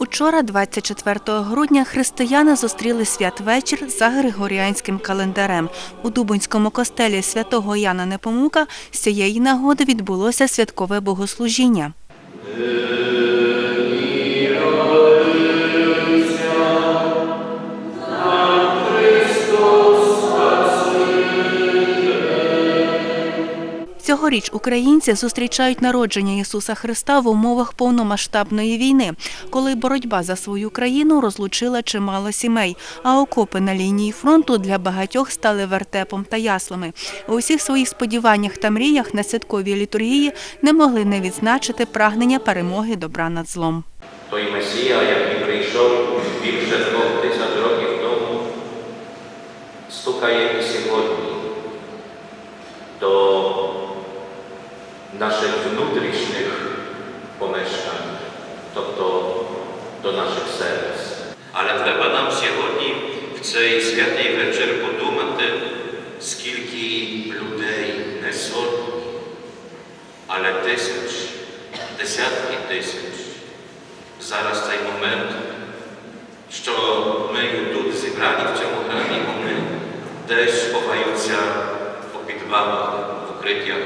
Учора, 24 грудня, християни зустріли святвечір за григоріанським календарем. У Дубинському костелі святого Яна Непомука з цієї нагоди відбулося святкове богослужіння. Цьогоріч українці зустрічають народження Ісуса Христа в умовах повномасштабної війни, коли боротьба за свою країну розлучила чимало сімей, а окопи на лінії фронту для багатьох стали вертепом та яслами. У усіх своїх сподіваннях та мріях на святковій літургії не могли не відзначити прагнення перемоги добра над злом. Той Месія, який прийшов більше двох тисяч років тому, стукає і сьогодні до наших внутрішніх помешкань, тобто до наших серць. Але треба нам сьогодні в цей святий вечір подумати, скільки людей не сотні, але тисяч, десятки тисяч. Зараз цей момент, що ми тут зібрані в цьому храмі, вони десь ховаються у підвалах, в укриттях.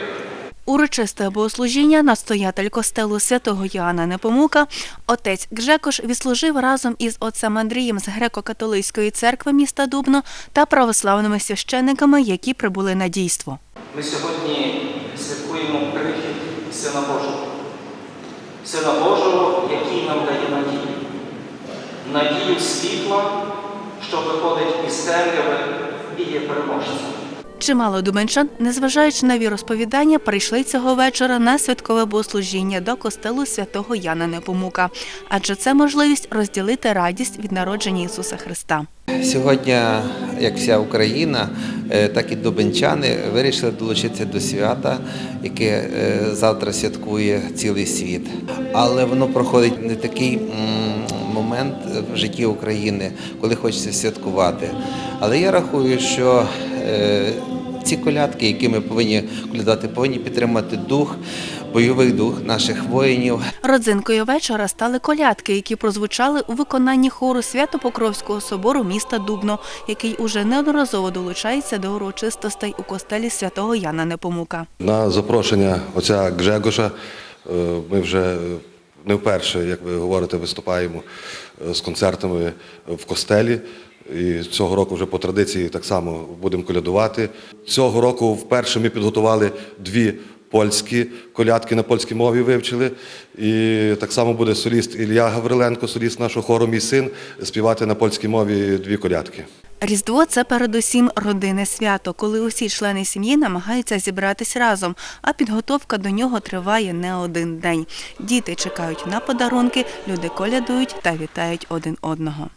Урочисте богослужіння настоятель костелу святого Йоанна Непомука, отець Гжекош відслужив разом із отцем Андрієм з греко-католицької церкви міста Дубно та православними священниками, які прибули на дійство. Ми сьогодні святкуємо прихід Сина Божого. Сина Божого, який нам дає надію. Надію світла, що виходить із темряви і є переможцем. Чимало дубенчан, незважаючи на віросповідання, прийшли цього вечора на святкове богослужіння до костелу святого Яна Непомука, адже це можливість розділити радість від народження Ісуса Христа. Сьогодні, як вся Україна, е, так і дубенчани вирішили долучитися до свята, яке е, завтра святкує цілий світ. Але воно проходить не такий момент в житті України, коли хочеться святкувати. Але я рахую, що е, ці колядки, які ми повинні колядати, повинні підтримати дух, бойовий дух наших воїнів. Родзинкою вечора стали колядки, які прозвучали у виконанні хору Свято-Покровського собору міста Дубно, який уже неодноразово долучається до урочистостей у костелі святого Яна Непомука. На запрошення отця Гжегоша е, ми вже не вперше, як ви говорите, виступаємо е, з концертами в костелі. І цього року вже по традиції так само будемо колядувати. Цього року вперше ми підготували дві польські колядки на польській мові вивчили. І так само буде соліст Ілля Гавриленко, соліст нашого хору Мій син, співати на польській мові дві колядки. Різдво це передусім родинне свято, коли усі члени сім'ї намагаються зібратись разом, а підготовка до нього триває не один день. Діти чекають на подарунки, люди колядують та вітають один одного.